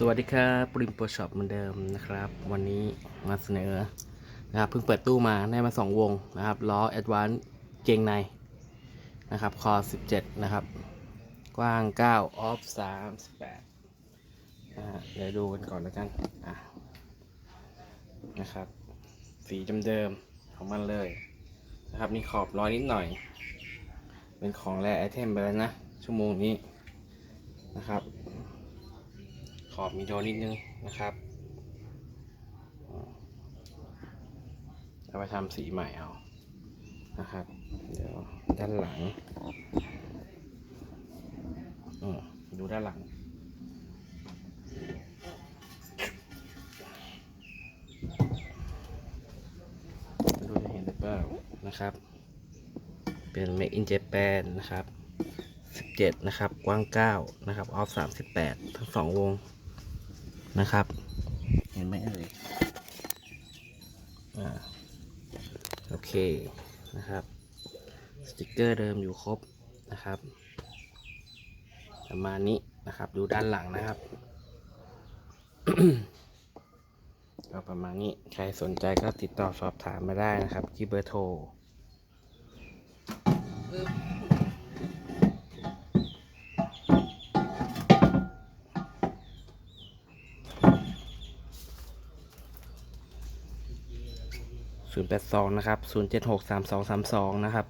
สวัสดีครับปริมโปรช็อปเหมือนเดิมนะครับ วันนี้มาเสนอนะครับเพิ่งเปิดตู้มาได้มา 2 วงนะครับล้อ Advance เกงในนะครับคอ 17 นะครับ กว้าง 9 ออฟ 38นะฮะเดี๋ยวดูกันก่อนแล้วกันอะนะครับ สีเดิมๆของมันเลยนะครับนี่ขอบร้อยนิดหน่อย เป็นของแรไอเทมไปแล้วนะ ชั่วโมงนี้นะครับ อบมีโดนนิดนึงนะครับเอาไปทำสีใหม่เอานะครับ เดี๋ยวด้านหลังอืมดูด้านหลังดูจะเห็นหรือเปล่านะครับ เป็น Make in Japan นะครับ 17 นะครับ กว้าง 9 นะครับ ออฟ 38 ทั้งสองวง นะครับ เห็นไหมเอ่ยอ่าโอเคนะครับ สติกเกอร์เดิมอยู่ครบนะครับ ประมาณนี้นะครับ ดูด้านหลังนะครับก็ประมาณนี้ ใครสนใจก็ติดต่อสอบถามมาได้นะครับ ที่เบอร์โทร 082 นะครับ 076 3232 นะครับ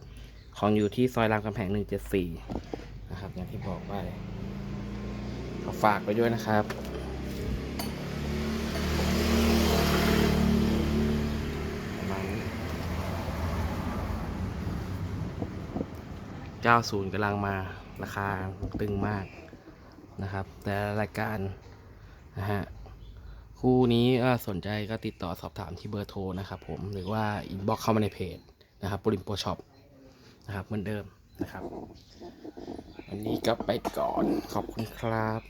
ของอยู่ที่ซอยรามคำแหง174 นะครับ อย่างที่บอกไปฝากไปด้วยนะครับประมาณนี้90กำลังมาราคาตึงมากนะครับ แต่รายการนะฮะ คู่นี้สนใจก็ติดต่อสอบถามที่เบอร์โทรนะครับผมหรือว่าอินบ็อกเข้ามาในเพจนะครับปริมโปรช็อปนะครับเหมือนเดิมนะครับวันนี้ก็ไปก่อนขอบคุณครับ